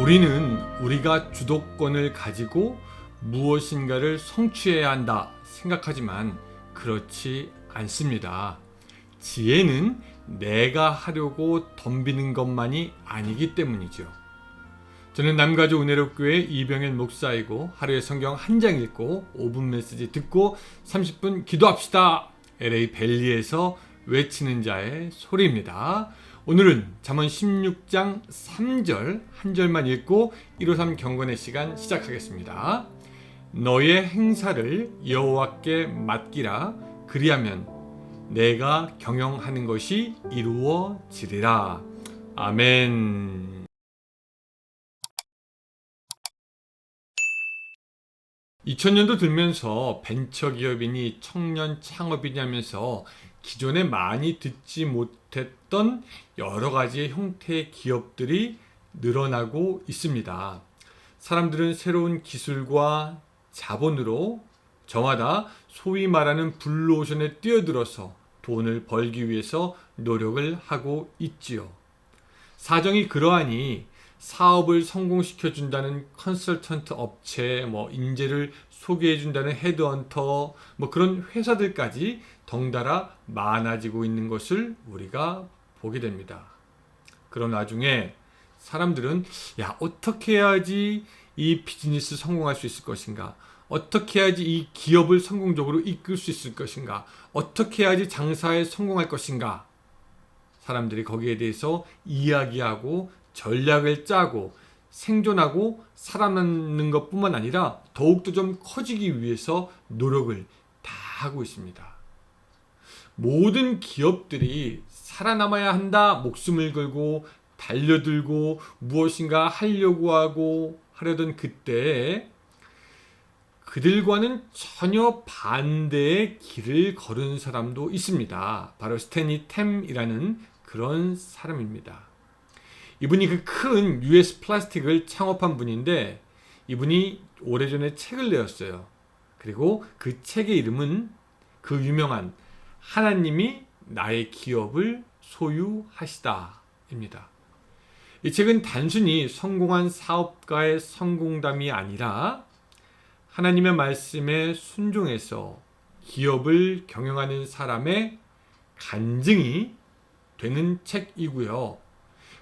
우리는 우리가 주도권을 가지고 무엇인가를 성취해야 한다 생각하지만 그렇지 않습니다. 지혜는 내가 하려고 덤비는 것만이 아니기 때문이죠. 저는 남가주 은혜롭교회 이병현 목사이고 하루에 성경 한 장 읽고 5분 메시지 듣고 30분 기도합시다. LA 벨리에서 외치는 자의 소리입니다. 오늘은 잠언 16장 3절 한 절만 읽고 153 경건의 시간 시작하겠습니다. 너의 행사를 여호와께 맡기라 그리하면 내가 경영하는 것이 이루어지리라. 아멘. 2000년도 들면서 벤처기업이니 청년 창업이니 하면서 기존에 많이 듣지 못했던 여러 가지의 형태의 기업들이 늘어나고 있습니다. 사람들은 새로운 기술과 자본으로 저마다 소위 말하는 블루오션에 뛰어들어서 돈을 벌기 위해서 노력을 하고 있지요. 사정이 그러하니 사업을 성공시켜 준다는 컨설턴트 업체, 뭐 인재를 소개해 준다는 헤드헌터, 뭐 그런 회사들까지 덩달아 많아지고 있는 것을 우리가 보게 됩니다. 그런 와중에 사람들은 야 어떻게 해야지 이 비즈니스 성공할 수 있을 것인가? 어떻게 해야지 이 기업을 성공적으로 이끌 수 있을 것인가? 어떻게 해야지 장사에 성공할 것인가? 사람들이 거기에 대해서 이야기하고 전략을 짜고 생존하고 살아남는 것뿐만 아니라 더욱더 좀 커지기 위해서 노력을 다 하고 있습니다. 모든 기업들이 살아남아야 한다 목숨을 걸고 달려들고 무엇인가 하려고 하고 하려던 그때 그들과는 전혀 반대의 길을 걸은 사람도 있습니다. 바로 스테니 템이라는 그런 사람입니다. 이분이 그 큰 US 플라스틱을 창업한 분인데 이분이 오래전에 책을 내었어요. 그리고 그 책의 이름은 그 유명한 하나님이 나의 기업을 소유하시다입니다. 이 책은 단순히 성공한 사업가의 성공담이 아니라 하나님의 말씀에 순종해서 기업을 경영하는 사람의 간증이 되는 책이고요.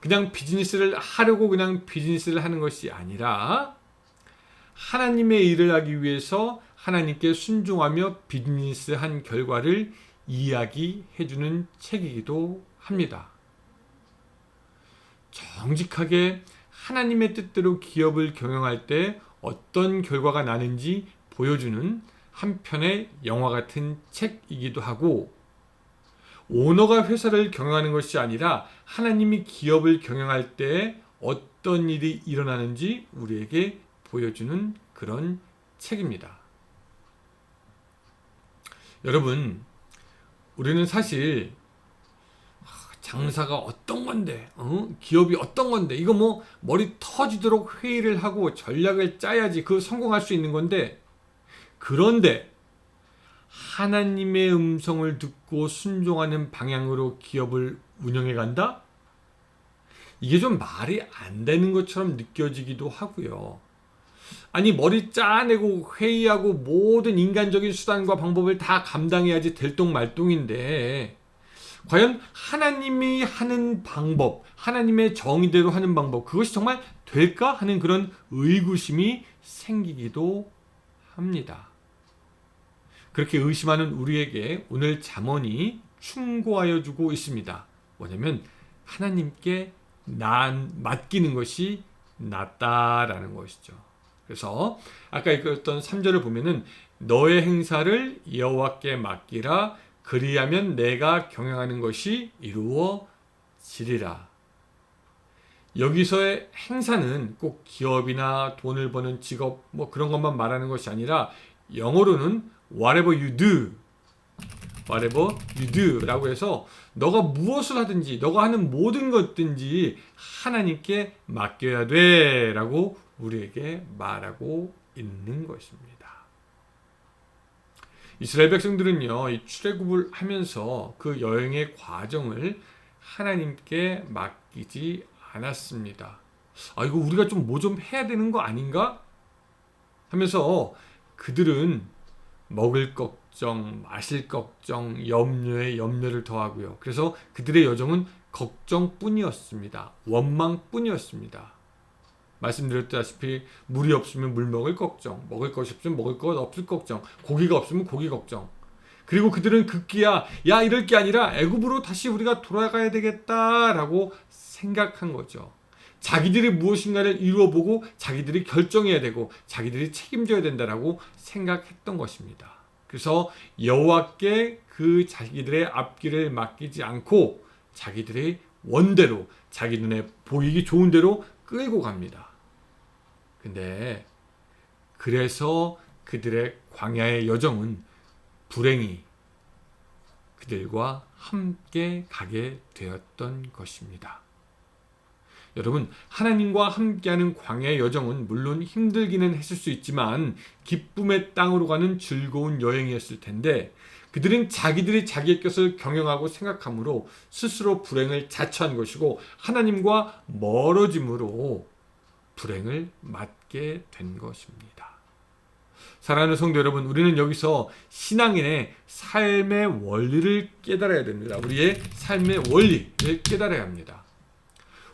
그냥 비즈니스를 하려고 그냥 비즈니스를 하는 것이 아니라 하나님의 일을 하기 위해서 하나님께 순종하며 비즈니스 한 결과를 이야기해주는 책이기도 합니다. 정직하게 하나님의 뜻대로 기업을 경영할 때 어떤 결과가 나는지 보여주는 한편의 영화 같은 책이기도 하고 오너가 회사를 경영하는 것이 아니라 하나님이 기업을 경영할 때 어떤 일이 일어나는지 우리에게 보여주는 그런 책입니다. 여러분, 우리는 사실 장사가 어떤 건데, 어? 기업이 어떤 건데, 이거 뭐 머리 터지도록 회의를 하고 전략을 짜야지 그 성공할 수 있는 건데, 그런데 하나님의 음성을 듣고 순종하는 방향으로 기업을 운영해 간다? 이게 좀 말이 안 되는 것처럼 느껴지기도 하고요. 아니, 머리 짜내고 회의하고 모든 인간적인 수단과 방법을 다 감당해야지 될똥말똥인데, 과연 하나님이 하는 방법, 하나님의 정의대로 하는 방법, 그것이 정말 될까 하는 그런 의구심이 생기기도 합니다. 그렇게 의심하는 우리에게 오늘 잠언이 충고하여 주고 있습니다. 뭐냐면 하나님께 난 맡기는 것이 낫다라는 것이죠. 그래서 아까 읽었던 3절을 보면은 너의 행사를 여호와께 맡기라 그리하면 내가 경영하는 것이 이루어지리라. 여기서의 행사는 꼭 기업이나 돈을 버는 직업 뭐 그런 것만 말하는 것이 아니라 영어로는 whatever you do whatever you do라고 해서 너가 무엇을 하든지 너가 하는 모든 것든지 하나님께 맡겨야 돼라고 우리에게 말하고 있는 것입니다. 이스라엘 백성들은요, 이 출애굽을 하면서 그 여행의 과정을 하나님께 맡기지 않았습니다. 아 이거 우리가 좀뭐 좀 해야 되는 거 아닌가? 하면서 그들은 먹을 걱정, 마실 걱정, 염려에 염려를 더하고요. 그래서 그들의 여정은 걱정뿐이었습니다. 원망뿐이었습니다. 말씀드렸다시피 물이 없으면 물 먹을 걱정, 먹을 것이 없으면 먹을 것 없을 걱정, 고기가 없으면 고기 걱정. 그리고 그들은 급기야 야 이럴 게 아니라 애굽으로 다시 우리가 돌아가야 되겠다라고 생각한 거죠. 자기들이 무엇인가를 이루어 보고 자기들이 결정해야 되고 자기들이 책임져야 된다라고 생각했던 것입니다. 그래서 여호와께 그 자기들의 앞길을 맡기지 않고 자기들의 원대로 자기 눈에 보이기 좋은 대로 끌고 갑니다. 근데 그래서 그들의 광야의 여정은 불행히 그들과 함께 가게 되었던 것입니다. 여러분, 하나님과 함께하는 광야의 여정은 물론 힘들기는 했을 수 있지만 기쁨의 땅으로 가는 즐거운 여행이었을 텐데 그들은 자기들이 자기의 것을 경영하고 생각함으로 스스로 불행을 자처한 것이고 하나님과 멀어짐으로 불행을 맞게 된 것입니다. 사랑하는 성도 여러분, 우리는 여기서 신앙인의 삶의 원리를 깨달아야 됩니다. 우리의 삶의 원리를 깨달아야 합니다.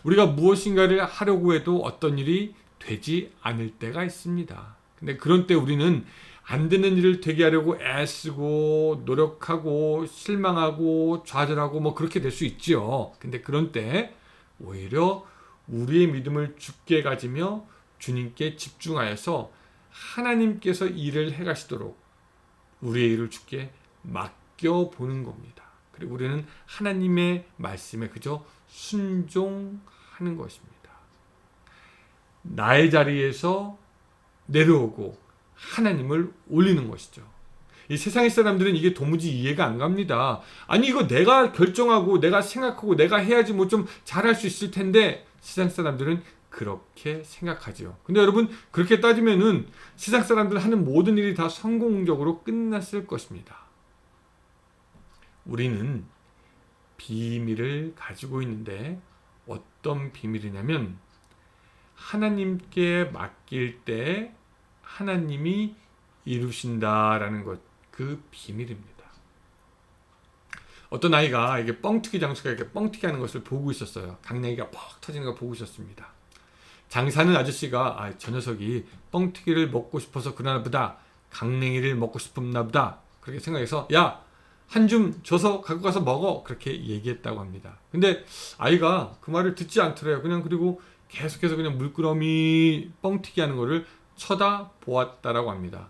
우리가 무엇인가를 하려고 해도 어떤 일이 되지 않을 때가 있습니다. 근데 그런 때 우리는 안 되는 일을 되게 하려고 애쓰고 노력하고 실망하고 좌절하고 뭐 그렇게 될 수 있지요. 근데 그런 때 오히려 우리의 믿음을 죽게 가지며 주님께 집중하여서 하나님께서 일을 해 가시도록 우리의 일을 주께 맡겨 보는 겁니다. 그리고 우리는 하나님의 말씀에 그저 순종하는 것입니다. 나의 자리에서 내려오고 하나님을 올리는 것이죠. 이 세상의 사람들은 이게 도무지 이해가 안 갑니다. 아니 이거 내가 결정하고 내가 생각하고 내가 해야지 뭐 좀 잘할 수 있을 텐데 세상 사람들은 그렇게 생각하지요. 근데 여러분 그렇게 따지면은 세상 사람들 하는 모든 일이 다 성공적으로 끝났을 것입니다. 우리는 비밀을 가지고 있는데 어떤 비밀이냐면 하나님께 맡길 때 하나님이 이루신다라는 것, 그 비밀입니다. 어떤 아이가 이게 뻥튀기 장수가 이렇게 뻥튀기 하는 것을 보고 있었어요. 강냉이가 퍽 터지는 걸 보고 있었습니다. 장사는 아저씨가 아, 저 녀석이 뻥튀기를 먹고 싶어서 그러나 보다 강냉이를 먹고 싶었나 보다 그렇게 생각해서 야 한 줌 줘서 갖고 가서 먹어 그렇게 얘기했다고 합니다. 근데 아이가 그 말을 듣지 않더래요. 그냥 그리고 계속해서 그냥 물끄러미 뻥튀기 하는 거를 쳐다 보았다라고 합니다.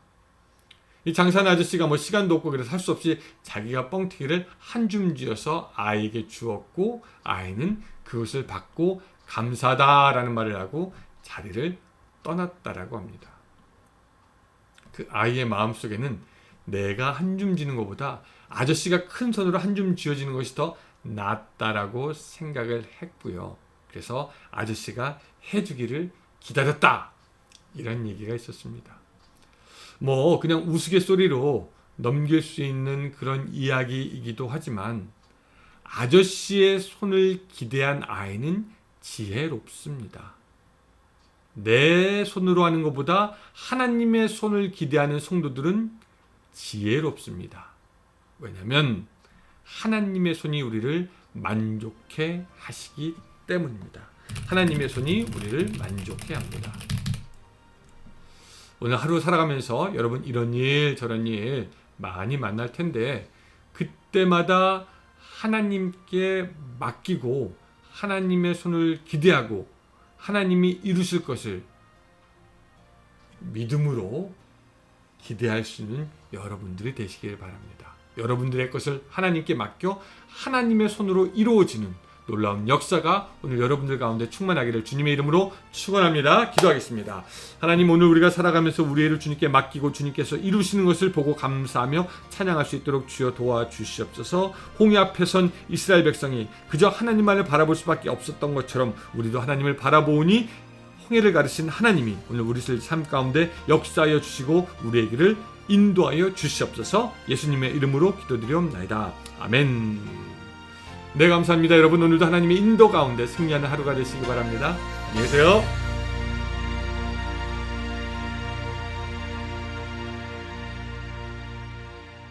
이 장사는 아저씨가 뭐 시간도 없고 그래서 할 수 없이 자기가 뻥튀기를 한줌 쥐어서 아이에게 주었고 아이는 그것을 받고 감사다라는 말을 하고 자리를 떠났다라고 합니다. 그 아이의 마음 속에는 내가 한줌 쥐는 것보다 아저씨가 큰 손으로 한줌 쥐어지는 것이 더 낫다라고 생각을 했고요. 그래서 아저씨가 해주기를 기다렸다. 이런 얘기가 있었습니다. 뭐 그냥 우스갯소리로 넘길 수 있는 그런 이야기이기도 하지만 아저씨의 손을 기대한 아이는 지혜롭습니다. 내 손으로 하는 것보다 하나님의 손을 기대하는 성도들은 지혜롭습니다. 왜냐하면 하나님의 손이 우리를 만족해 하시기 때문입니다. 하나님의 손이 우리를 만족해 합니다. 오늘 하루 살아가면서 여러분 이런 일 저런 일 많이 만날 텐데 그때마다 하나님께 맡기고 하나님의 손을 기대하고 하나님이 이루실 것을 믿음으로 기대할 수 있는 여러분들이 되시길 바랍니다. 여러분들의 것을 하나님께 맡겨 하나님의 손으로 이루어지는 놀라운 역사가 오늘 여러분들 가운데 충만하기를 주님의 이름으로 축원합니다. 기도하겠습니다. 하나님 오늘 우리가 살아가면서 우리의 일을 주님께 맡기고 주님께서 이루시는 것을 보고 감사하며 찬양할 수 있도록 주여 도와주시옵소서. 홍해 앞에 선 이스라엘 백성이 그저 하나님만을 바라볼 수밖에 없었던 것처럼 우리도 하나님을 바라보니 홍해를 가르신 하나님이 오늘 우리 삶 가운데 역사하여 주시고 우리의 길을 인도하여 주시옵소서. 예수님의 이름으로 기도드리옵나이다. 아멘. 네 감사합니다 여러분 오늘도 하나님의 인도 가운데 승리하는 하루가 되시기 바랍니다 안녕히 계세요.